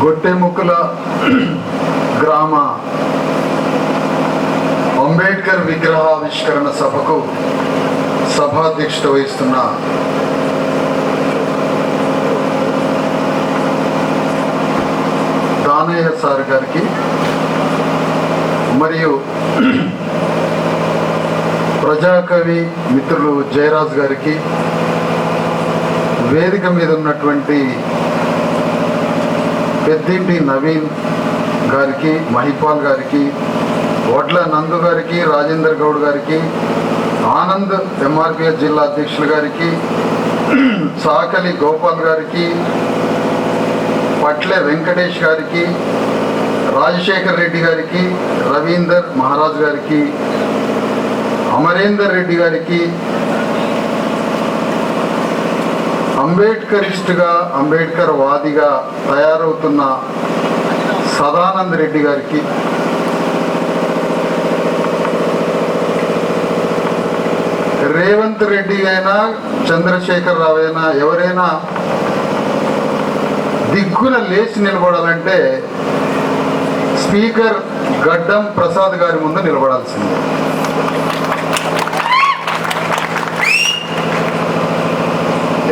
గొట్టెముక్కల గ్రామ అంబేద్కర్ విగ్రహావిష్కరణ సభకు సభాధ్యక్షత వహిస్తున్న దానయ్య సార్ గారికి మరియు ప్రజాకవి మిత్రులు జయరాజ్ గారికి వేదిక మీద ఉన్నటువంటి పెద్దింటి నవీన్ గారికి మహిపాల్ గారికి వడ్ల నందు గారికి రాజేందర్ గౌడ్ గారికి ఆనంద్ ఎంఆర్పిఎస్ జిల్లా అధ్యక్షులు గారికి సాకలి గోపాల్ గారికి పట్లె వెంకటేష్ గారికి రాజశేఖర్ రెడ్డి గారికి రవీందర్ మహారాజ్ గారికి అమరేందర్ రెడ్డి గారికి అంబేద్కరిస్ట్గా అంబేద్కర్ వాదిగా తయారవుతున్న సదానంద్ రెడ్డి గారికి రేవంత్ రెడ్డి అయినా చంద్రశేఖర్ రావు అయినా ఎవరైనా దిగ్గున లేచి నిలబడాలంటే స్పీకర్ గడ్డం ప్రసాద్ గారి ముందు నిలబడాల్సింది.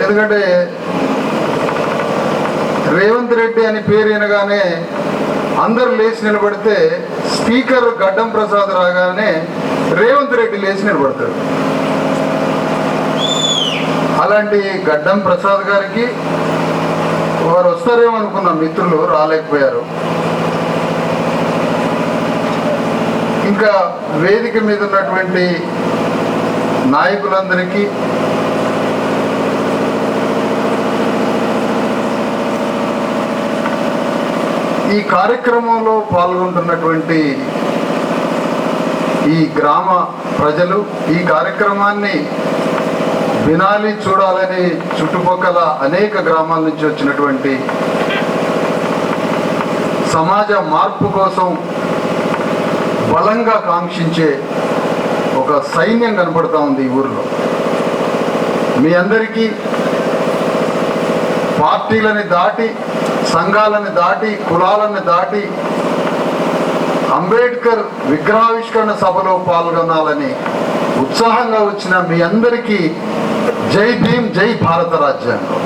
ఎందుకంటే రేవంత్ రెడ్డి అని పేరు వినగానే అందరు లేచి నిలబడితే స్పీకర్ గడ్డం ప్రసాద్ రాగానే రేవంత్ రెడ్డి లేచి నిలబడతాడు. అలాంటి గడ్డం ప్రసాద్ గారికి వారు వస్తారేమో అనుకున్న మిత్రులు రాలేకపోయారు. ఇంకా వేదిక మీద ఉన్నటువంటి నాయకులందరికీ ఈ కార్యక్రమంలో పాల్గొంటున్నటువంటి ఈ గ్రామ ప్రజలు ఈ కార్యక్రమాన్ని వినాలి చూడాలని చుట్టుపక్కల అనేక గ్రామాల నుంచి వచ్చినటువంటి సమాజ మార్పు కోసం బలంగా కాంక్షించే ఒక సైన్యం కనపడతా ఉంది ఈ ఊరిలో. మీ అందరికీ పార్టీలని దాటి సంఘాలని దాటి కులాలని దాటి అంబేద్కర్ విగ్రహావిష్కరణ సభలో పాల్గొనాలని ఉత్సాహంగా వచ్చిన మీ అందరికీ జై భీమ్ జై భారత రాజ్యాంగం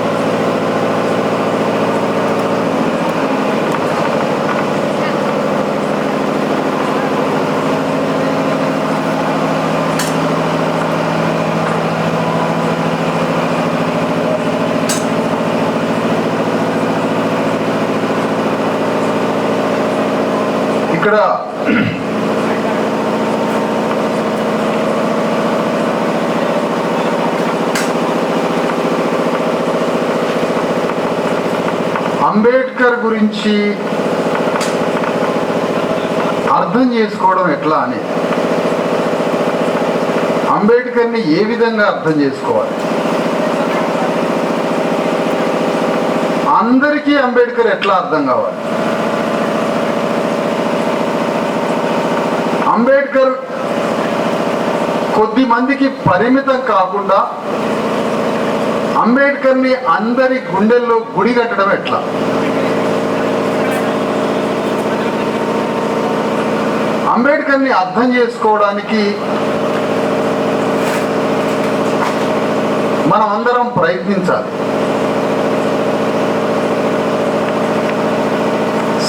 ఇక్కడ అంబేద్కర్ గురించి అర్థం చేసుకోవడం ఎట్లా అని అంబేద్కర్ని ఏ విధంగా అర్థం చేసుకోవాలి? అందరికీ అంబేద్కర్ ఎట్లా అర్థం కావాలి? అంబేద్కర్ కొద్ది మందికి పరిమితం కాకుండా అంబేద్కర్ని అందరి గుండెల్లో గుడి కట్టడం ఎట్లా? అంబేద్కర్ని అర్థం చేసుకోవడానికి మనం అందరం ప్రయత్నించాలి.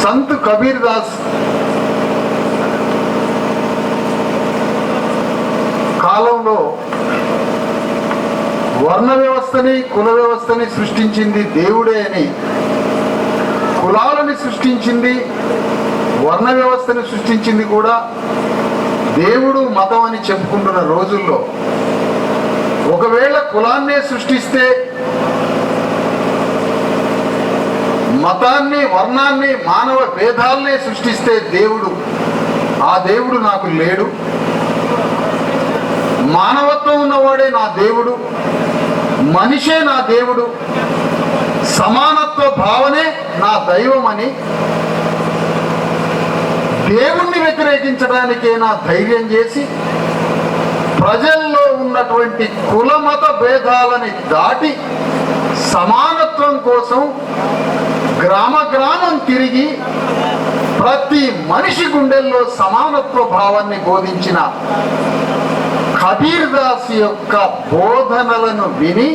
సంత్ కబీర్ దాస్ కాలంలో వర్ణ వ్యవస్థని కుల వ్యవస్థని సృష్టించింది దేవుడే అని కులాలని సృష్టించింది వర్ణ వ్యవస్థను సృష్టించింది కూడా దేవుడు మతం అని చెప్పుకుంటున్న రోజుల్లో. ఒకవేళ కులాన్నే సృష్టిస్తే మతాన్ని వర్ణాన్ని మానవ భేదాలనే సృష్టిస్తే దేవుడు ఆ దేవుడు నాకు లేడు. మానవత్వం ఉన్నవాడే నా దేవుడు మనిషే నా దేవుడు సమానత్వ భావనే నా దైవం అని దేవుణ్ణి వ్యతిరేకించడానికే నా ధైర్యం చేసి ప్రజల్లో ఉన్నటువంటి కులమత భేదాలని దాటి సమానత్వం కోసం గ్రామ గ్రామం తిరిగి ప్రతి మనిషి గుండెల్లో సమానత్వ భావాన్ని బోధించిన కబీర్ దాస్ యొక్క బోధనలను విని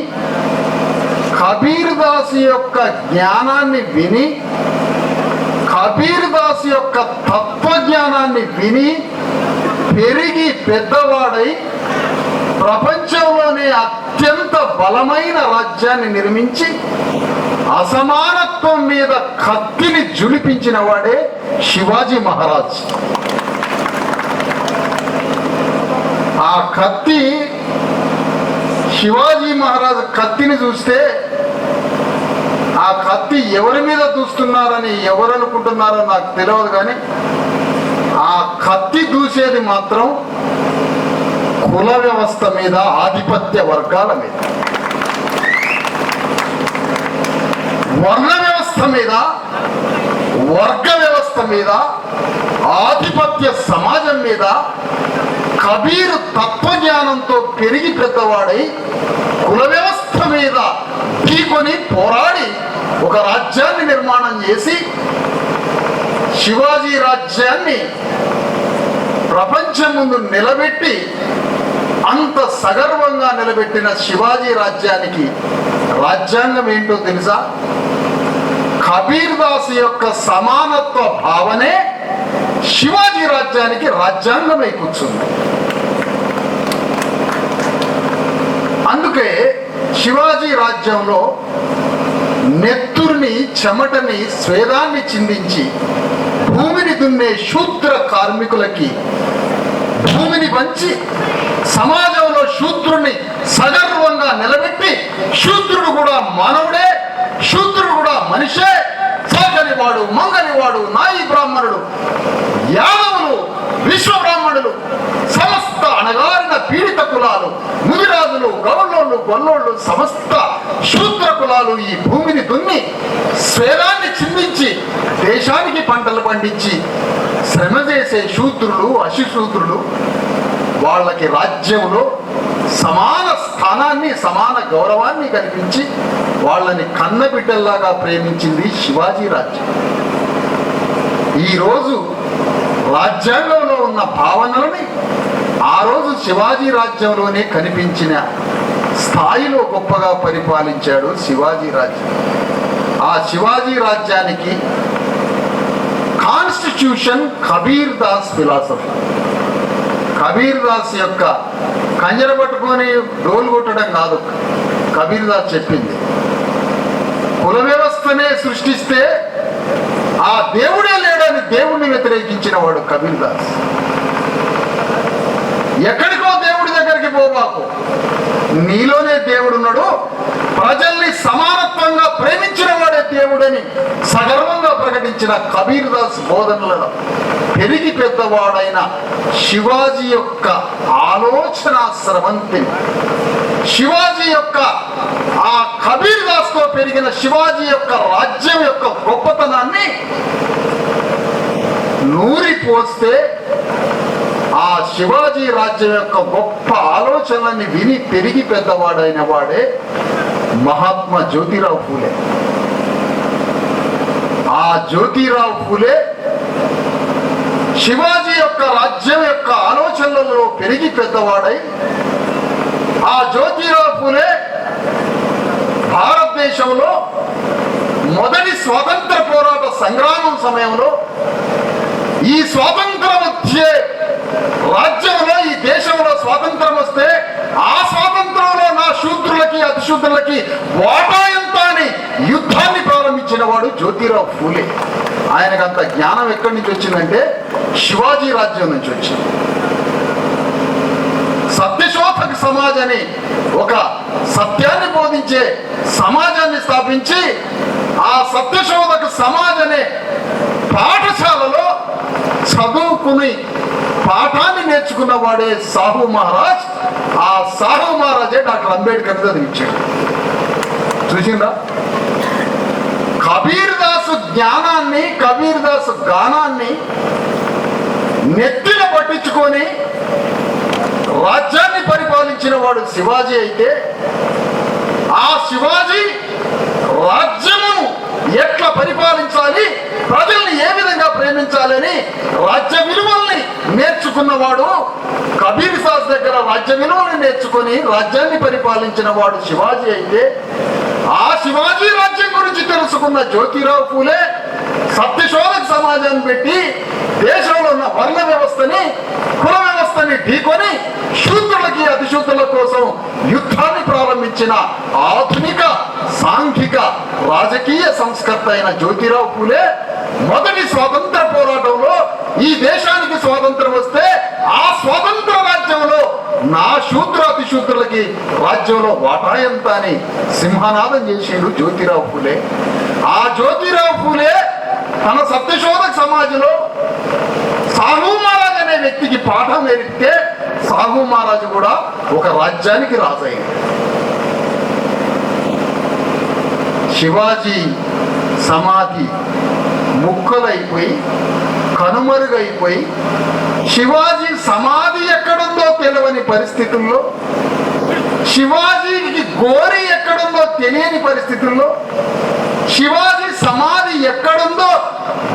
కబీర్ దాస్ యొక్క జ్ఞానాన్ని విని కబీర్ దాస్ యొక్క తత్వజ్ఞానాన్ని విని పెరిగి పెద్దవాడై ప్రపంచంలోనే అత్యంత బలమైన రాజ్యాన్ని నిర్మించి అసమానత్వం మీద కత్తిని జులిపించిన వాడే శివాజీ మహారాజ్. ఆ కత్తి శివాజీ మహారాజ్ కత్తిని చూస్తే ఆ కత్తి ఎవరి మీద చూస్తున్నారని ఎవరు అనుకుంటున్నారో నాకు తెలియదు కానీ ఆ కత్తి దూసేది మాత్రం కుల వ్యవస్థ మీద ఆధిపత్య వర్గాల మీద. వర్ణ వ్యవస్థ మీద వర్గ వ్యవస్థ మీద ఆధిపత్య సమాజం మీద కబీరు తత్వజ్ఞానంతో పెరిగి పెద్దవాడై కుల వ్యవస్థ మీద ఢీకొని పోరాడి ఒక రాజ్యాన్ని నిర్మాణం చేసి శివాజీ రాజ్యాన్ని ప్రపంచం ముందు నిలబెట్టి అంత సగర్వంగా నిలబెట్టిన శివాజీ రాజ్యానికి రాజ్యాంగం ఏంటో తెలుసా? కబీర్ దాస్ యొక్క సమానత్వ భావనే శివాజీ రాజ్యానికి రాజ్యాంగమై కూర్చుంది. అందుకే శివాజీ రాజ్యంలో నెత్తుర్ని చెమటని స్వేదాన్ని చిందించి భూమిని దున్నే శూద్ర కార్మికులకి భూమిని పంచి సమాజంలో శూద్రుని సగర్వంగా నిలబెట్టి శూద్రుడు కూడా మానవుడే శూద్రుడు కూడా మనిషే. సాగనివాడు మంగనివాడు నాయి బ్రాహ్మణుడు. యాదవులు విశ్వ బ్రాహ్మణులు సమస్త అణగారిన పీడిత కులాలు ముదిరాజులు గౌళ్ళోళ్ళు గొల్లోళ్ళు సమస్త శూద్ర కులాలు ఈ భూమిని దున్ని స్వేదాన్ని చిందించి దేశానికి పంటలు పండించి శ్రమ చేసే శూద్రులు అశిశూద్రులు వాళ్ళకి రాజ్యంలో సమాన స్థానాన్ని సమాన గౌరవాన్ని కల్పించి వాళ్ళని కన్నబిడ్డల్లాగా ప్రేమించింది శివాజీ రాజ్యం. ఈరోజు రాజ్యాంగంలో ఉన్న భావనలని ఆ రోజు శివాజీ రాజ్యంలోనే కనిపించిన స్థాయిలో గొప్పగా పరిపాలించాడు శివాజీ రాజ్యం. ఆ శివాజీ రాజ్యానికి కాన్స్టిట్యూషన్ కబీర్ దాస్ ఫిలాసఫీ కబీర్ దాస్ యొక్క కంజర పట్టుకొని డోలు కొట్టడం కాదు కబీర్ దాస్ చెప్పింది. కుల వ్యవస్థనే సృష్టిస్తే ఆ దేవుడే లేడని దేవుణ్ణి వ్యతిరేకించిన వాడు కబీర్ దాస్ ఎక్కడికో దేవుడి దగ్గరికి పోబాకు నీలోనే దేవుడున్నాడు. ప్రజల్ని సమానత్వంగా ప్రేమించిన వాడే దేవుడని సగర్వంగా ప్రకటించిన కబీర్ దాస్ బోధనలలో పెరిగి పెద్దవాడైన శివాజీ యొక్క ఆలోచన స్రవంతి శివాజీ యొక్క ఆ కబీర్ దాస్తో పెరిగిన శివాజీ యొక్క రాజ్యం యొక్క గొప్పతనాన్ని నూరి పోస్తే ఆ శివాజీ రాజ్యం యొక్క గొప్ప ఆలోచనల్ని విని పెరిగి పెద్దవాడైన వాడే మహాత్మా జ్యోతిరావు ఫూలే ఆ జ్యోతిరావు ఫూలే శివాజీ యొక్క రాజ్యం యొక్క ఆలోచనలలో పెరిగి పెద్దవాడై ఆ జ్యోతిరావు ఫూలే భారతదేశంలో మొదటి స్వాతంత్ర పోరాట సంగ్రామం సమయంలో ఈ స్వాతంత్రం వచ్చే రాజ్యంలో ఈ దేశంలో స్వాతంత్రం వస్తే ఆ స్వాతంత్రంలో నా శూద్రులకి అతిశూద్రులకి వాటా ఎంత అని యుద్ధాన్ని ప్రారంభించిన వాడు జ్యోతిరావు ఫూలే ఆయనకు అంత జ్ఞానం ఎక్కడి నుంచి వచ్చిందంటే శివాజీ రాజ్యం నుంచి వచ్చింది. సత్యశోధక సమాజ్ అని ఒక సత్యాన్ని బోధించే సమాజాన్ని స్థాపించి ఆ సత్యశోధక సమాజ్ అనే పాఠశాలలో చదువుకుని పాఠాన్ని నేర్చుకున్న వాడే సాహు మహారాజ్ ఆ సాహు మహారాజే డాక్టర్ అంబేద్కర్ చదివించాడు. చూసిందా కబీర్ దాసు జ్ఞానాన్ని కబీర్ దాసు గానాన్ని నెత్తిన పట్టించుకొని రాజ్యాన్ని పరిపాలించిన వాడు శివాజీ అయితే ఆ శివాజీ రాజ్యమును ఎట్లా పరిపాలించాలి? ప్రజల్ని ఏ విధంగా ప్రేమించాలని రాజ్య విలువల్ని నేర్చుకున్నవాడు కబీర్ సాస్ దగ్గర రాజ్య విలువల్ని నేర్చుకొని రాజ్యాన్ని పరిపాలించిన వాడు శివాజీ అయితే ఆ శివాజీ రాజ్యం గురించి తెలుసుకున్న జ్యోతిరావు పూలే సత్యశోధక సమాజాన్ని పెట్టి దేశంలో ఉన్న వర్ణ వ్యవస్థని కుల వ్యవస్థని ఢీకొని శూత్రులకి అతిశూద్రుల కోసం యుద్ధాన్ని ప్రారంభించిన ఆధునిక సాంఘిక రాజకీయ సంస్కర్త అయిన జ్యోతిరావు పూలే మొదటి స్వాతంత్ర పోరాటంలో ఈ దేశానికి స్వాతంత్రం వస్తే ఆ స్వాతంత్ర రాజ్యంలో నా శూద్ర అతిశూద్రులకి రాజ్యంలో వాటా ఎంత అని సింహనాదం చేసిండు జ్యోతిరావు పూలే. ఆ జ్యోతిరావు పూలే తన సత్యశోధక సమాజంలో సాహు మహారాజ్ అనే వ్యక్తికి పాఠం నేర్పితే సాహు మహారాజు కూడా ఒక రాజ్యానికి రాజయ్యింది శివాజీ సమాధి ముక్కలైపోయి కనుమరుగైపోయి శివాజీ సమాధి ఎక్కడుందో తెలియని పరిస్థితుల్లో శివాజీకి గోరి ఎక్కడుందో తెలియని పరిస్థితుల్లో శివాజీ సమాధి ఎక్కడుందో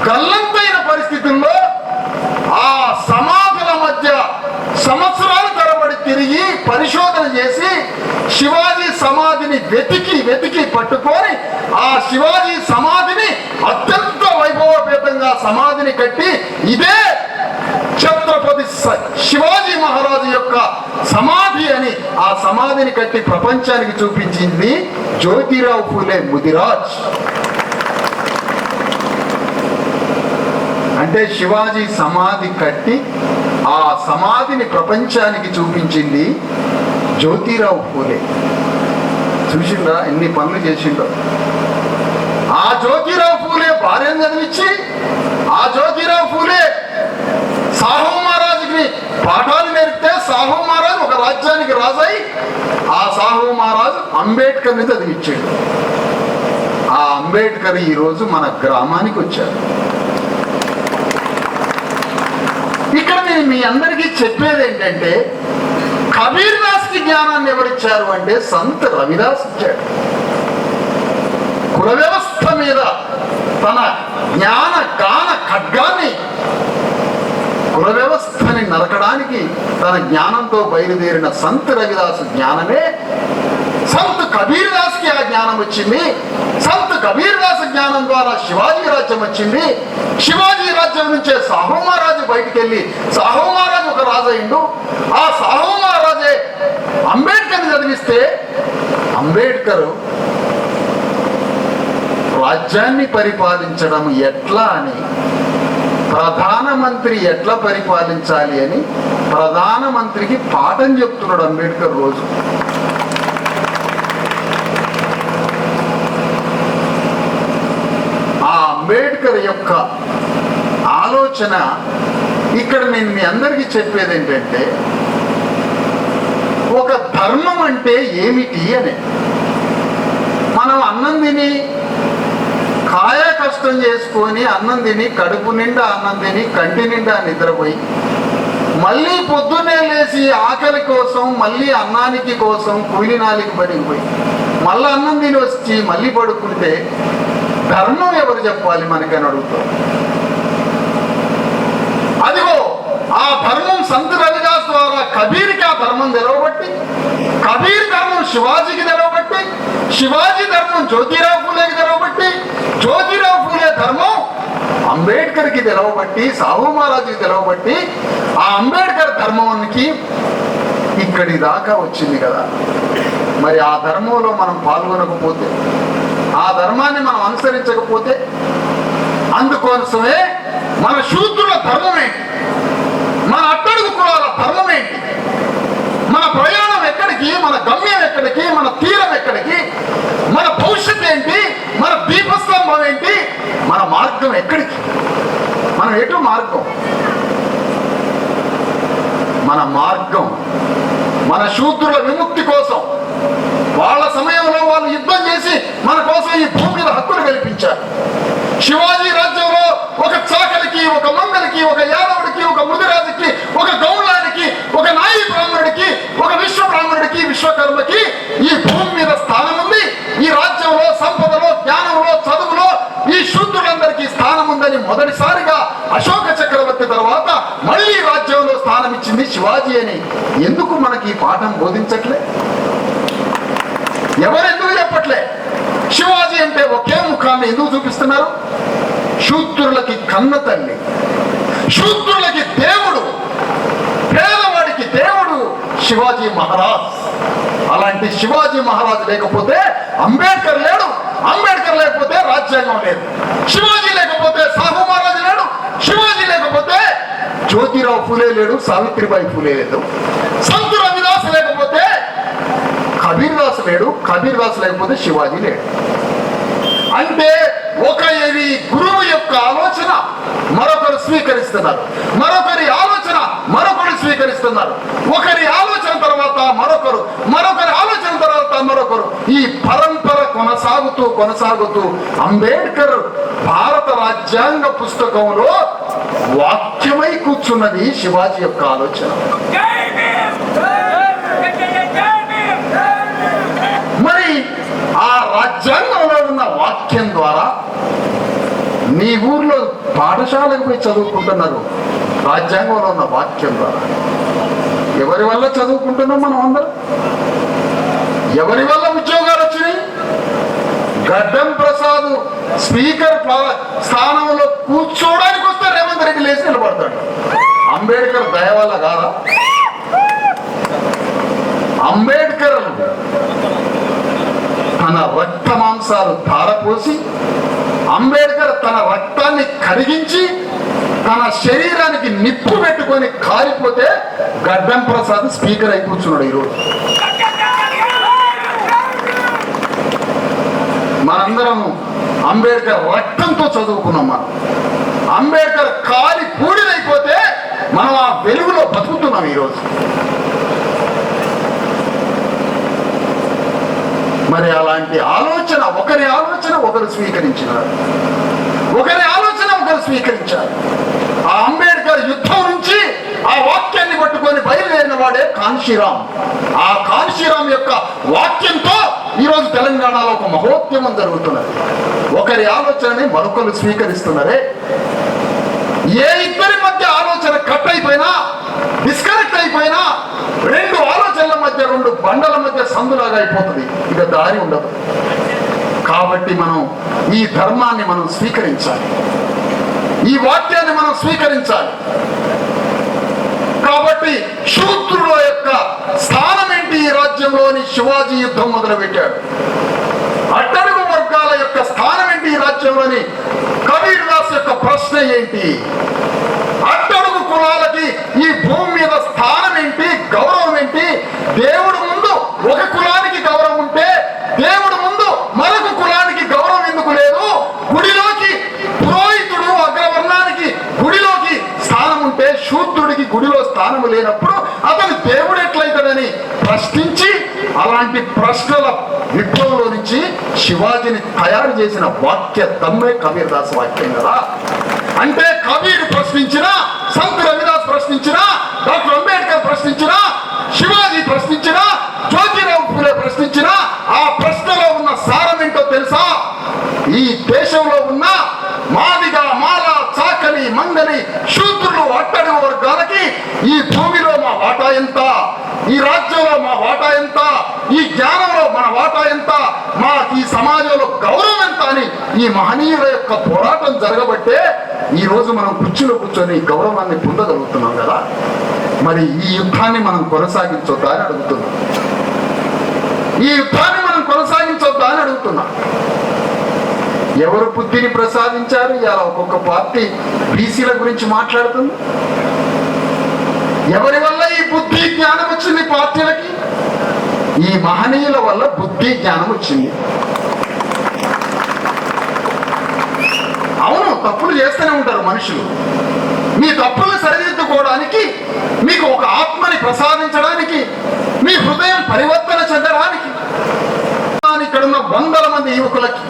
గల్లంతైన పరిస్థితుల్లో ఆ సమాధుల మధ్య సంవత్సరాల తరబడి తిరిగి పరిశోధన చేసి శివాజీ సమాధిని వెతికి వెతికి పట్టుకొని ఆ శివాజీ సమాధిని అత్యంత వైభవపేతంగా సమాధిని కట్టి ఇదే ఛత్రపతి శివాజీ మహారాజు యొక్క సమాధి అని ఆ సమాధిని కట్టి ప్రపంచానికి చూపించింది జ్యోతిరావు పూలే ముదిరాజ్. అంటే శివాజీ సమాధి కట్టి ఆ సమాధిని ప్రపంచానికి చూపించింది జ్యోతిరావు పూలే. చూసిండా ఎన్ని పనులు చేసిండో. ఆ జ్యోతిరావు పూలే భార్యను చదివించి ఆ జ్యోతిరావు పూలే సాహు మహారాజుకి పాఠాలు నేర్పితే సాహు మహారాజు ఒక రాజ్యానికి రాజై ఆ సాహు మహారాజు అంబేద్కర్ని చదివించాడు ఆ అంబేద్కర్ ఈరోజు మన గ్రామానికి వచ్చారు ఇక్కడ నేను మీ అందరికీ చెప్పేది ఏంటంటే కబీర్ దాస్కి జ్ఞానాన్ని ఎవరిచ్చారు అంటే సంత రవిదాస్ ఇచ్చాడు. కుల వ్యవస్థ మీద తన జ్ఞాన గాన ఖడ్గాన్ని కుల వ్యవస్థని నరకడానికి తన జ్ఞానంతో బయలుదేరిన సంత్ రవిదాసు జ్ఞానమే సంత్ కబీర్ దాస్కి ఆ జ్ఞానం వచ్చింది. సంత్ కబీర్ దాస్ జ్ఞానం ద్వారా శివాజీ రాజ్యం వచ్చింది. శివాజీ రాజ్యం నుంచే సాహు మహారాజు బయటికి వెళ్ళి సాహు మహారాజు ఒక రాజు అయిండు. ఆ సాహు మహారాజే అంబేద్కర్ చదివిస్తే అంబేద్కర్ రాజ్యాన్ని పరిపాలించడం ఎట్లా అని ప్రధానమంత్రి ఎట్లా పరిపాలించాలి అని ప్రధానమంత్రికి పాఠం చెప్తున్నాడు అంబేద్కర్ రోజు ఆ అంబేద్కర్ యొక్క ఆలోచన ఇక్కడ నేను మీ అందరికీ చెప్పేది ఏంటంటే ఒక ధర్మం అంటే ఏమిటి అని. మనం అన్నం తిని కాయ కష్టం చేసుకొని అన్నం తిని కడుపు నిండా అన్నం తిని కంటి నిండా నిద్రపోయి మళ్ళీ పొద్దున్నే లేచి ఆకలి కోసం మళ్ళీ అన్నానికి కోసం కూలినాలికి పడిపోయి మళ్ళీ అన్నం తిని వచ్చి మళ్ళీ పడుకుంటే ధర్మం ఎవరు చెప్పాలి మనకని అడుగుతాం అదిగో ఆ ధర్మం సంత రవిదాస్ ద్వారా కబీర్కి ఆ ధర్మం తెలవబట్టి కబీర్ ధర్మం శివాజీకి తెలవబట్టి శివాజీ ధర్మం జ్యోతిరావు పూలేకి తెలవబట్టి జ్యోతిరావు పూలే ధర్మం అంబేద్కర్కి తెలవబట్టి సాహు మహారాజుకి తెలవబట్టి ఆ అంబేద్కర్ ధర్మానికి ఇక్కడి దాకా వచ్చింది కదా. మరి ఆ ధర్మంలో మనం పాల్గొనకపోతే ఆ ధర్మాన్ని మనం అనుసరించకపోతే అందుకోసమే మన శూద్రుల ధర్మం ఏంటి? మన అట్టడుగు కులాల ధర్మం ఏంటి? మన ప్రయాణం ఎక్కడికి? మన గమ్యం ఎక్కడికి? మన తీరం ఎక్కడికి? మన భవిష్యత్ ఏంటి? మన దీపస్తంభం ఏంటి? మన మార్గం ఎక్కడికి? మనం ఎటు మార్గం? మన మార్గం మన శూద్రుల విముక్తి కోసం. వాళ్ళ సమయంలో వాళ్ళు యుద్ధం చేసి మన కోసం ఈ భూమి మీద హక్కులు కల్పించారు. శివాజీ రాజ్యంలో ఒక చాకలికి ఒక మంగలికి ఒక యాదవుడికి ఒక మృదురాజుకి ఒక గౌళానికి ఒక నాయి బ్రాహ్మణుడికి ఒక విశ్వ బ్రాహ్మణుడికి విశ్వకర్మకి ఈ భూమి మీద స్థానం ఉంది. ఈ రాజ్యంలో సంపదలో జ్ఞానంలో చదువులో ఈ శూద్రులందరికీ స్థానం ఉందని మొదటిసారిగా అశోక చక్రవర్తి తర్వాత మళ్ళీ రాజ్యంలో స్థానం ఇచ్చింది శివాజీ అని. ఎందుకు మనకి ఈ పాఠం బోధించట్లే? ఎవరెందుకు చెప్పట్లే? శివాజీ అంటే ఒకే ముఖాన్ని ఎందుకు చూపిస్తున్నారు? శూద్రులకి కన్న తల్లి శూద్రులకి దేవుడు పేదవాడికి దేవుడు శివాజీ మహారాజ్. అలాంటి శివాజీ మహారాజ్ లేకపోతే అంబేద్కర్ లేడు అంబేద్కర్ లేకపోతే రాజ్యాంగం లేదు. శివాజీ లేకపోతే సాహు మహారాజ్ లేడు శివాజీ లేకపోతే జ్యోతిరావు ఫులే లేడు సావిత్రిబాయి ఫులే లేదు. సంతు రవిదాస్ లేకపోతే కబీర్ దాస్ లేడు కబీర్ దాస్ లేకపోతే శివాజీ లేడు. అంటే ఒక ఇది గురువు యొక్క ఆలోచన మరొకరు స్వీకరిస్తున్నారు. మరొకరి ఆలోచన మరొకరు స్వీకరిస్తున్నారు. ఒకరి ఆలోచన తర్వాత మరొకరు మరొకరి ఆలోచన తర్వాత మరొకరు. ఈ పరంపర కొనసాగుతూ కొనసాగుతూ అంబేద్కర్ భారత రాజ్యాంగ పుస్తకంలో వాక్యమై కూర్చున్నది శివాజీ యొక్క ఆలోచన జై భీమ్ జై జై జై భీమ్ మరి ఆ రాజ్యాంగంలో ఉన్న వాక్యం ద్వారా నీ ఊర్లో పాఠశాలకు పోయి చదువుకుంటున్నారు? రాజ్యాంగంలో ఉన్న వాక్యం ద్వారా. ఎవరి వల్ల చదువుకుంటున్నాం మనం అందరం? ఎవరి వల్ల ఉద్యోగాలు వచ్చినాయి? గడ్డం ప్రసాద్ స్పీకర్ స్థానంలో కూర్చోవడానికి వస్తే రేవంత్ రెడ్డి లేచి నిలబడతాడు. అంబేద్కర్ దయ వల్ల కాదా? అంబేద్కర్ తన రక్తమా మాంసాలు ధారపోసి అంబేద్కర్ తన రక్తాన్ని కరిగించి తన శరీరానికి నిప్పు పెట్టుకొని కాలిపోతే గడ్డం ప్రసాద్ స్పీకర్ అయి కూర్చున్నాడు ఈరోజు. మనందరం అంబేద్కర్ రక్తంతో చదువుకున్నాం మనం. అంబేద్కర్ కాలి పూడిదైపోతే మనం ఆ వెలుగులో బతుకుతున్నాం ఈరోజు. మరి అలాంటి ఆలోచన ఒకరి ఆలోచన ఒకరు స్వీకరించినారు. ఒకరి ఆలోచన ఒకరు స్వీకరించారు. ఆ అంబేద్కర్ యుద్ధం నుంచి ఆ వాక్యాన్ని పట్టుకొని బయలుదేరిన వాడే కాన్షీరామ్ ఆ కాన్షీరామ్ యొక్క వాక్యంతో ఈరోజు తెలంగాణలో ఒక మహోద్యమం జరుగుతున్నది. ఒకరి ఆలోచనని మరొకరు స్వీకరిస్తున్నారే. ఏ ఇద్దరి మధ్య ఆలోచన కట్ అయిపోయినా డిస్కనెక్ట్ అయిపోయినా రెండు ఆలోచనల మధ్య రెండు బండల మధ్య అయిపోతుంది. ఇక దారి ఉండదు. కాబట్టి మనం ఈ ధర్మాన్ని మనం స్వీకరించాలి. ఈ వాక్యాన్ని మనం స్వీకరించాలి. కాబట్టి శూద్రుల యొక్క స్థానం ఏంటి ఈ రాజ్యంలోని శివాజీ యుద్ధం మొదలుపెట్టాడు. అట్టడుగు వర్గాల యొక్క స్థానం ఏంటి ఈ రాజ్యంలోని కబీర్ దాస్ యొక్క ప్రశ్న ఏంటి? అట్టడుగు కులాలకి ఈ భూమి మీద స్థానం ఏంటి గౌరవం ఏంటి దేవుడు ఒక కులానికి గౌరవం ఉంటే దేవుడు ముందు మరొక కులానికి గౌరవం ఎందుకు లేదు? గుడిలోకి పురోహితుడు అగ్రవర్ణానికి గుడిలోకి స్థానం ఉంటే శూద్రుడికి గుడిలో స్థానం లేనప్పుడు అతను దేవుడు ఎట్లయితాడని ప్రశ్నించి అలాంటి ప్రశ్నల విప్లవంలో నుంచి శివాజీని తయారు చేసిన వాక్య దమ్మే కబీర్ దాస్ వాక్యం కదా. అంటే కబీర్ ప్రశ్నించిన సంత్ రవిదాస్ ప్రశ్నించిన డాక్టర్ అంబేద్కర్ ప్రశ్నించిన శివాజీ ప్రశ్నించిన జ్యోతిరావు ఫులే ప్రశ్నించిన ఆ ప్రశ్నలో ఉన్న సారం ఏంటో తెలుసా ఈ దేశంలో ఉన్న మాదిగ మాల చాకలి మంగలి శూద్రులు అట్టడుగు వర్గాలకి ఈ భూమిలో మా వాటా ఎంత ఈ రాజ్యంలో మా వాటా ఎంత ఈ జ్ఞానంలో మన వాటా ఎంత? మా ఈ సమాజంలో గౌరవం ఎంత అని ఈ మహనీయుల యొక్క పోరాటం జరగబట్టే ఈ రోజు మనం కుర్చీలో కూర్చొని గౌరవాన్ని పొందగలుగుతున్నాం కదా? మరి ఈ యుద్ధాన్ని మనం కొనసాగించొద్దా అని అడుగుతున్నాం. ఈ యుద్ధాన్ని మనం కొనసాగించొద్దా అని అడుగుతున్నాం. ఎవరు బుద్ధిని ప్రసాదించారు? ఇలా ఒక్కొక్క పార్టీ బీసీల గురించి మాట్లాడుతుంది. ఎవరి వల్ల ఈ బుద్ధి జ్ఞానం వచ్చింది పార్టీలకి? ఈ మహనీయుల వల్ల బుద్ధి జ్ఞానం వచ్చింది. అవును తప్పులు చేస్తూనే ఉంటారు మనుషులు. మీ తప్పులు సరిదిద్దుకోవడానికి మీకు ఒక ఆత్మని ప్రసాదించడానికి మీ హృదయం పరివర్తన చెందడానికి ఇక్కడ ఉన్న వందల మంది యువకులకి.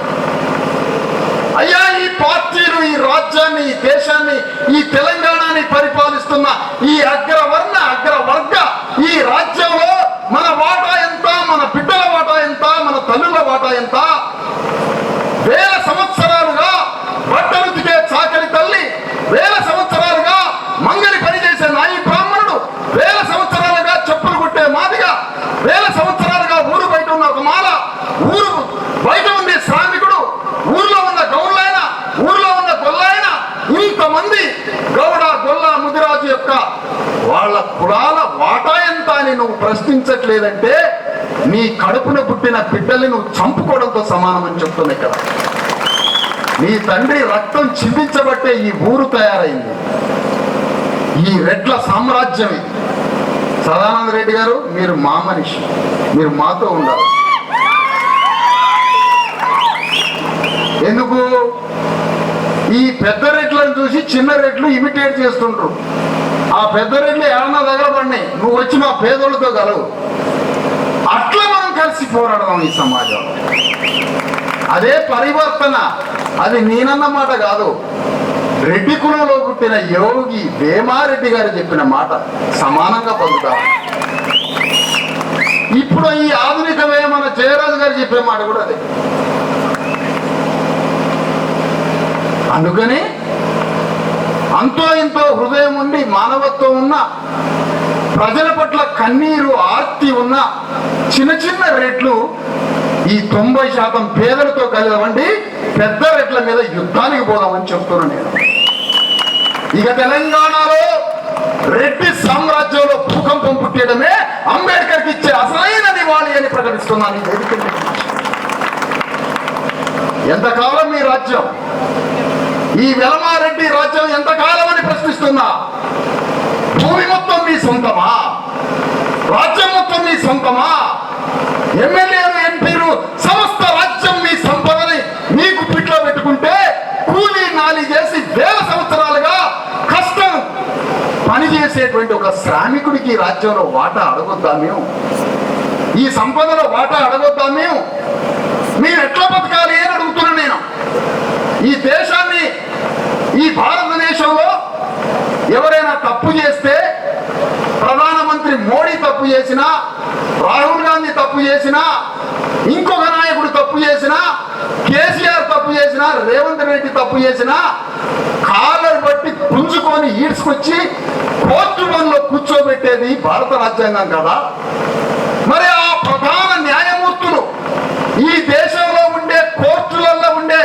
అయ్యా ఈ పార్టీలు ఈ రాజ్యాన్ని ఈ దేశాన్ని ఈ తెలంగాణని పరిపాలిస్తున్న ఈ అగ్రవర్ణ అగ్రవర్గ ఈ రాజ్యంలో మన వాటా ఎంత? మన తల్లుల వాటా ఎంత? వేల సంవత్సరాలుగా బట్టలు దిగే చాకలి తల్లి వేల సంవత్సరాలుగా మంగలి పనిచేసే నాయి బ్రాహ్మణుడు వేల సంవత్సరాలుగా చెప్పులు కొట్టే మాదిగా వేల సంవత్సరాలుగా ఊరు బయట ఉన్న ఒక మాల ఊరు బయట ఉండే శ్రామికుడు ఊర్లో ఉన్న గౌళ్ళైన ఊర్లో ఉన్న గొల్లైన ఇంతమంది గౌడ గొల్ల ముదిరాజు యొక్క వాళ్ళ కులాల వాటా ఎంత అని నువ్వు ప్రశ్నించట్లేదంటే నీ కడుపున పుట్టిన బిడ్డల్ని నువ్వు చంపుకోవడంతో సమానం అని చెప్తుంది ఇక్కడ. నీ తండ్రి రక్తం చిందించబట్టే ఈ ఊరు తయారైంది. ఈ రెడ్ల సామ్రాజ్యం ఇది సదానంద రెడ్డి గారు మీరు మా మనిషి. మీరు మాతో ఉండాలి. ఎందుకు? ఈ పెద్ద రెడ్లను చూసి చిన్న రెడ్లు ఇమిటేట్ చేస్తుంటారు ఆ పెద్ద రెడ్లు ఏమన్నా తగలబడినాయి. నువ్వు వచ్చి మా పేదోళ్ళతో కలవు. అట్లా మనం కలిసి పోరాడదాం ఈ సమాజంలో. అదే పరివర్తన. అది నేనన్న మాట కాదు. రెడ్డి కులంలో పుట్టిన యోగి భీమారెడ్డి గారు చెప్పిన మాట సమానంగా పొందుతాం. ఇప్పుడు ఈ ఆధునిక వేమన జయరాజు గారు చెప్పే మాట కూడా అదే. అందుకని అంతో ఇంతో హృదయం ఉండి మానవత్వం ఉన్న ప్రజల పట్ల కన్నీరు ఆర్తి ఉన్న చిన్న చిన్న రెట్లు ఈ తొంభై శాతం పేదలతో కలవండి పెద్ద రెట్ల మీద యుద్ధానికి పోదామని చెప్తున్నాను నేను. ఇక తెలంగాణలో రెడ్డి సామ్రాజ్యంలో భూకంపం పుట్టడమే అంబేద్కర్కి ఇచ్చే అసలైన నివాళి అని ప్రకటిస్తున్నాను ఎంతకాలం మీ రాజ్యం? ఈ వెలమారెడ్డి రాజ్యం ఎంతకాలం అని ప్రశ్నిస్తున్నా? భూమి మొత్తం మీ సొంతమా? రాజ్యం మొత్తం మీ సొంతమా? ఎమ్మెల్యేలు ఎంపీలు సమస్త రాజ్యం మీ సంపదని మీకు పిట్లో పెట్టుకుంటే కూలీ నాలి చేసి వేల సంవత్సరాలుగా కష్టం పనిచేసేటువంటి ఒక శ్రామికుడికి రాజ్యంలో వాటా అడగొద్దా మేము? ఈ సంపదలో వాటా అడగొద్దా మేము? మీరు ఎట్లా బతకాలి అని అడుగుతున్నా నేను. ఈ దేశాన్ని ఈ భారతదేశంలో ఎవరైనా తప్పు చేస్తే ప్రధానమంత్రి మోడీ తప్పు చేసినా రాహుల్ గాంధీ తప్పు చేసినా ఇంకొక నాయకుడు తప్పు చేసినా కేసీఆర్ తప్పు చేసినా రేవంత్ రెడ్డి తప్పు చేసినా కాలర్ బట్టి పుంజుకొని ఈడ్చుకొచ్చి కోర్టు పనిలో కూర్చోబెట్టేది భారత రాజ్యాంగం కదా. మరి ఆ ప్రధాన న్యాయమూర్తులు ఈ దేశంలో ఉండే కోర్టులలో ఉండే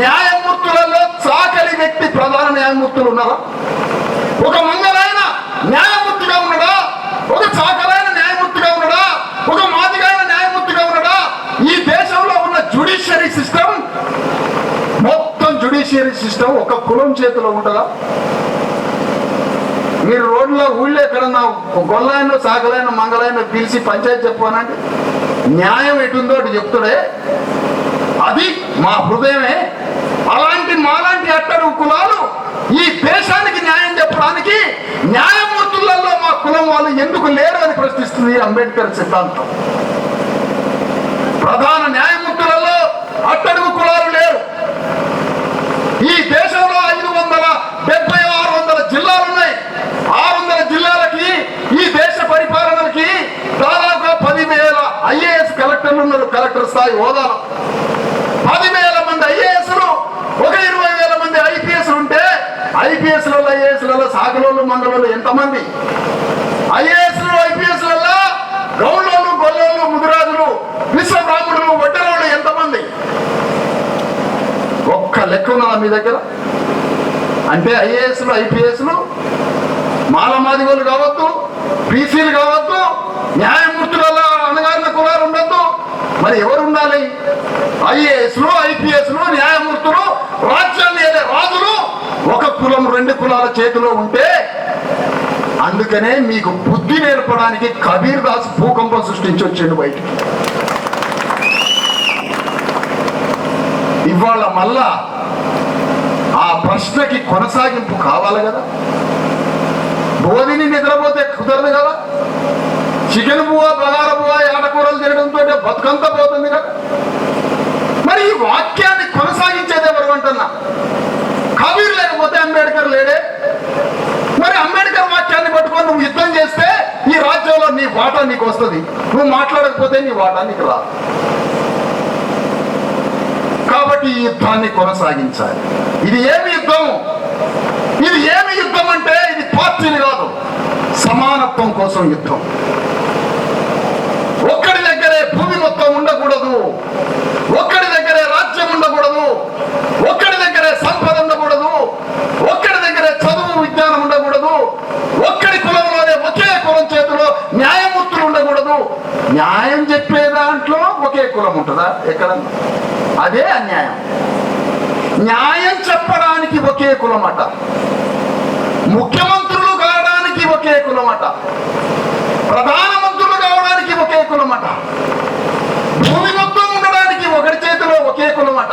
న్యాయమూర్తులలో చాకలి వ్యక్తి ప్రధాన న్యాయమూర్తులు ఉన్నారా? ఒక మంగళైన న్యాయమూర్తిగా ఉన్నాడా ఒక చాకలైన న్యాయమూర్తిగా ఉన్నాడా ఒక మాదిగైన న్యాయమూర్తిగా ఉన్నాడా ఈ దేశంలో ఉన్న జుడిషియరీ సిస్టమ్ మొత్తం జుడిషియరీ సిస్టమ్ ఒక కులం చేతిలో ఉంటుందా? మీరు రోడ్లో ఊళ్ళో ఎక్కడన్నా గొల్లాయన సాగలైన మంగళైన పిలిచి పంచాయతీ చెప్పానండి న్యాయం ఎటుందో అటు చెప్తుడే అది మా హృదయమే. అలాంటి మాలాంటి అట్టడు కులాలు ఈ దేశానికి న్యాయం చెప్పడానికి న్యాయమూర్తులలో మా కులం వాళ్ళు ఎందుకు లేరు అని ప్రశ్నిస్తుంది అంబేద్కర్ సిద్ధాంతం. ప్రధాన న్యాయమూర్తులలో అట్టడుగు కులాలు ఈ దేశంలో ఐదు వందల డెబ్బై ఆరు వందల జిల్లాలు ఉన్నాయి. ఆరు వందల జిల్లాలకి ఈ దేశ పరిపాలనకి దాదాపుగా పదివేల ఐఏఎస్ కలెక్టర్లు ఉన్నారు కలెక్టర్ స్థాయి హోదాలో. పదివేల మంది ఐఏఎస్లు ఒక ఇరవై వేల మంది ఐపీఎస్ ఉంటే ఐపీఎస్లలో ఐఏఎస్లలో సాగులోళ్ళు మంగళలు ఎంతమంది? ఐఏఎస్లు ఐపీఎస్లలో గౌళ్ళోళ్ళు గొల్లోళ్ళు ముదిరాజులు విశ్వబ్రాహ్మణులు వడ్డీ ఎంతమంది ఒక్క లెక్క ఉన్నదా మీ దగ్గర? అంటే ఐఏఎస్లు ఐపీఎస్లు మాలమాదిగోలు కావద్దు పీసీలు కావద్దు న్యాయమూర్తులలో అన్నగారిన కులాలు ఉండద్దు. మరి ఎవరు ఉండాలి? ఐఏఎస్లు ఐపీఎస్లు న్యాయమూర్తులు రాజ్యాన్ని ఏలే రాజులు ఒక కులం రెండు కులాల చేతిలో ఉంటే అందుకనే మీకు బుద్ధి నేర్పడానికి కబీర్ దాస్ భూకంపం సృష్టించి వచ్చిండు బయటికి. ఇవాళ మళ్ళా ప్రశ్నకి కొనసాగింపు కావాలి కదా? బోధిని నిద్రపోతే కుదరదు కదా? చికెన్ బువ బగార బువ ఆడకూరలు తినడంతో బతుకంతా పోతుంది కదా? మరి ఈ వాక్యాన్ని కొనసాగించేది ఎవరు అంటున్నా? కబీర్ లేకపోతే అంబేద్కర్ లేడే? మరి అంబేద్కర్ వాక్యాన్ని పట్టుకొని నువ్వు యుద్ధం చేస్తే ఈ రాజ్యంలో నీ వాటా నీకు వస్తుంది. నువ్వు మాట్లాడకపోతే నీ వాటా నీకు రాదు. కాబట్టి ఈ యుద్ధాన్ని కొనసాగించాలి. ఇది ఏమి యుద్ధం? ఇది ఏమి యుద్ధం అంటే ఇది పార్టీలు కాదు సమానత్వం కోసం యుద్ధం. ఒక్కడి దగ్గరే భూమి మొత్తం ఉండకూడదు ఒక్కడి దగ్గరే రాజ్యం ఉండకూడదు ఒక్కడి దగ్గరే సంపద ఉండకూడదు ఒక్కడి దగ్గరే చదువు విజ్ఞానం ఉండకూడదు ఒక్కడి కులంలోనే ఒకే కులం చేతిలో న్యాయమొత్తులు ఉండకూడదు. న్యాయం చెప్పే దాంట్లో ఒకే కులం ఉంటుందా? ఎక్కడ? అదే అన్యాయం. న్యాయం చెప్పడానికి ఒకే కులమట. ముఖ్యమంత్రులు కావడానికి ఒకే కులమట. ప్రధానమంత్రులు కావడానికి ఒకే కులమట. భూమి మొత్తం ఉండడానికి ఒకటి చేతిలో ఒకే కులమట.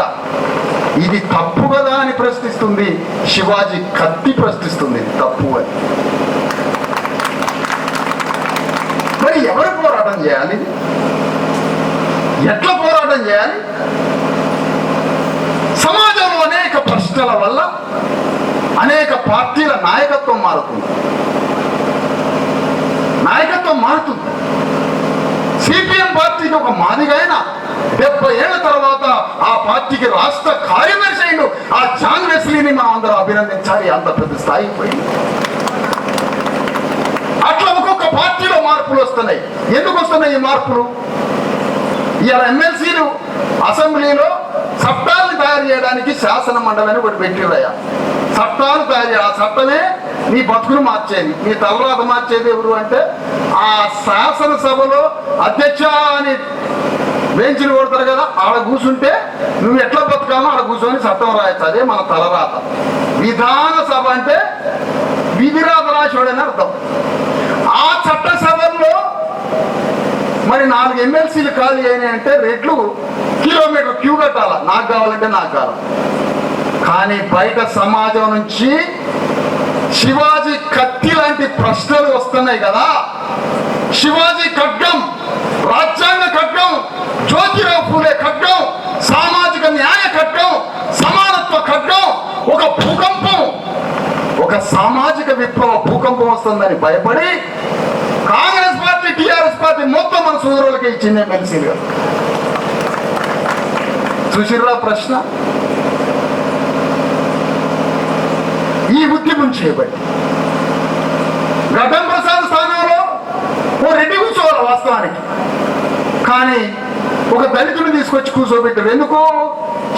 ఇది తప్పు కదా అని ప్రశ్నిస్తుంది శివాజీ కత్తి ప్రశ్నిస్తుంది తప్పు అని. మరి ఎవరు పోరాటం చేయాలి? ఎట్లా పోరాటం చేయాలి సమాజంలో అనేక వల్ల అనేక పార్టీల నాయకత్వం మారుతుంది. నాయకత్వం మారుతుంది. సిపిఎం పార్టీకి ఒక మాదిగైన డెబ్బై ఏళ్ళ తర్వాత ఆ పార్టీకి రాష్ట్ర కార్యదర్శి అయిండు ఆ జాన్ వెస్లీని మనం అందరూ అభినందించాలి. అంత పెద్ద స్థాయికి పోయింది. అట్లా ఒక్కొక్క పార్టీలో మార్పులు వస్తున్నాయి. ఎందుకు వస్తున్నాయి ఈ మార్పులు? ఇలా ఎమ్మెల్సీలు అసెంబ్లీలో చట్టాలను తయారు చేయడానికి శాసన మండలిని ఒకటి పెట్టిరయ్యా చట్టాలు తయారు చేయాలి. ఆ చట్టమే నీ బతుకును మార్చేది. నీ తలరాత మార్చేది ఎవరు అంటే ఆ శాసనసభలో అధ్యక్ష అని బెంచ్లు కొడతారు కదా ఆడ కూర్చుంటే నువ్వు ఎట్లా బతకాలో ఆడ కూర్చొని చట్టం రాయొచ్చు. అదే మన తలరాత. విధాన సభ అంటే విధిరాత రాశోడని అర్థం. ఆ చట్టసభల్లో మరి నాలుగు ఎమ్మెల్సీలు ఖాళీ అయినాయి అంటే రెట్లు కిలోమీటర్ క్యూ కట్టాల? నాకు కావాలంటే నాకు కావాలి. కానీ బయట సమాజం నుంచి శివాజీ కత్తి లాంటి ప్రశ్నలు వస్తున్నాయి కదా. శివాజీ ఖడ్గం రాజ్యాంగ ఖడ్గం జ్యోతిరావు పూలే ఖడ్గం సామాజిక న్యాయ ఖడ్గం సమానత్వ ఖడ్గం ఒక భూకంపం. ఒక సామాజిక విప్లవ భూకంపం వస్తుందని భయపడి కాంగ్రెస్ పార్టీ టిఆర్ఎస్ పార్టీ మొత్తం మన సోదరులకి ఇచ్చింది ఎమ్మెల్సీలుగా చూసిర్రా ప్రశ్న? ఈ ఉద్యమం చేయబట్టి ఘటం ప్రసాద్ స్థానంలో ఓ రెడ్డి కూర్చోవాలి వాస్తవానికి. కానీ ఒక దళితుని తీసుకొచ్చి కూర్చోబెట్టారు. ఎందుకు?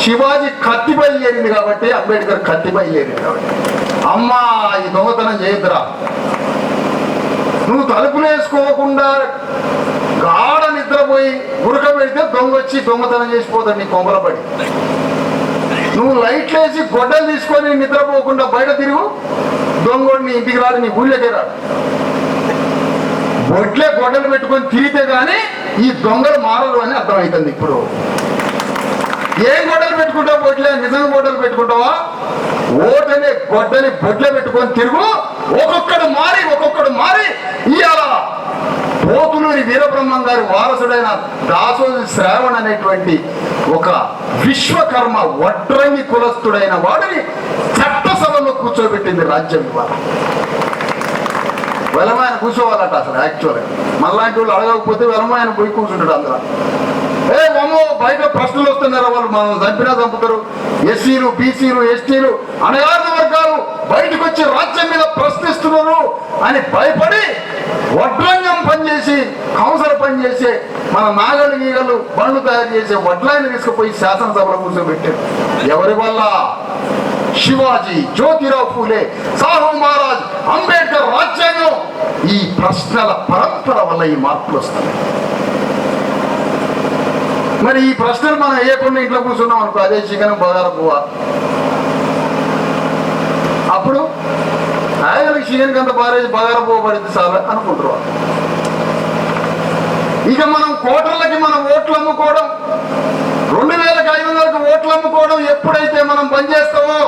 శివాజీ కత్తి బయలుదేరింది కాబట్టి అంబేద్కర్ కత్తి బయలుదేరింది కాబట్టి. అమ్మా ఈ దొంగతనం చేయద్దురా. నువ్వు తలుపులు వేసుకోకుండా గాఢ నిద్రపోయి ఉడక పెడితే దొంగ వచ్చి దొంగతనం చేసిపోతాడు నీ కొంగలపడి నువ్వు లైట్లు వేసి గొడ్డలు తీసుకొని నిద్రపోకుండా బయట తిరుగు. దొంగోడు నీ ఇంటికి రాడు నీ ఊళ్ళోకి రాడు. బొడ్లే గొడ్డలు పెట్టుకొని తిరిగితే కానీ ఈ దొంగలు మారరు అని అర్థమవుతుంది ఇప్పుడు. ఏం గొడ్డలు పెట్టుకుంటావు బొడ్లే నిజంగా గొడ్డలు పెట్టుకుంటావా? ఓటనే గొడ్డని బొడ్లే పెట్టుకొని తిరుగు. ఒక్కొక్కడు మారి ఒక్కొక్కడు మారి ఇవాళ పోతులూరి వీరబ్రహ్మం గారి వారసుడైన దాసోజు శ్రావణ్ అనేటువంటి ఒక విశ్వకర్మ వడ్రంగి కులస్తుడైన వాడిని చట్టసభలో కూర్చోబెట్టింది రాజ్యం ఇవాళ. వెలమాయన కూర్చోవాలట అసలు యాక్చువల్గా మళ్ళాంటి వాళ్ళు అడగకపోతే వెలమాయన పోయి కూర్చుంటాడు అందులో. ఏ మమ్మో బయట ప్రశ్నలు వస్తున్నారు వాళ్ళు? మనం చంపినా చంపుతారు. ఎస్సీలు బీసీలు ఎస్టీలు అణగారిన వర్గాలు బయటకు వచ్చి రాజ్యం మీద ప్రశ్నిస్తున్నారు అని భయపడి వడ్రంగం పనిచేసి కౌన్సర్ పనిచేసే మన నాగలు గీగలు బండ్లు తయారు చేసే వడ్లాన్ని తీసుకుపోయి శాసనసభలో కూర్చోబెట్టారు. ఎవరి వల్ల? శివాజీ జ్యోతిరావు ఫూలే సాహు మహారాజ్ అంబేద్కర్ రాజ్యాంగం ఈ ప్రశ్నల పరంపర వల్ల ఈ మార్పులు వస్తున్నాయి. మరి ఈ ప్రశ్నలు మనం వేయకుండా ఇంట్లో కూర్చున్నాం అనుకో అదే చికెన్ బగార అప్పుడు ఆయనకి చికెన్ కంత బారేసి బంగారం పోబడింది సార్ అనుకుంటారు ఇక మనం కోటర్లకి మనం ఓట్లు అమ్ముకోవడం రెండు వేలకు ఐదు వందలకు ఓట్లు అమ్ముకోవడం ఎప్పుడైతే మనం పనిచేస్తామో చేస్తామో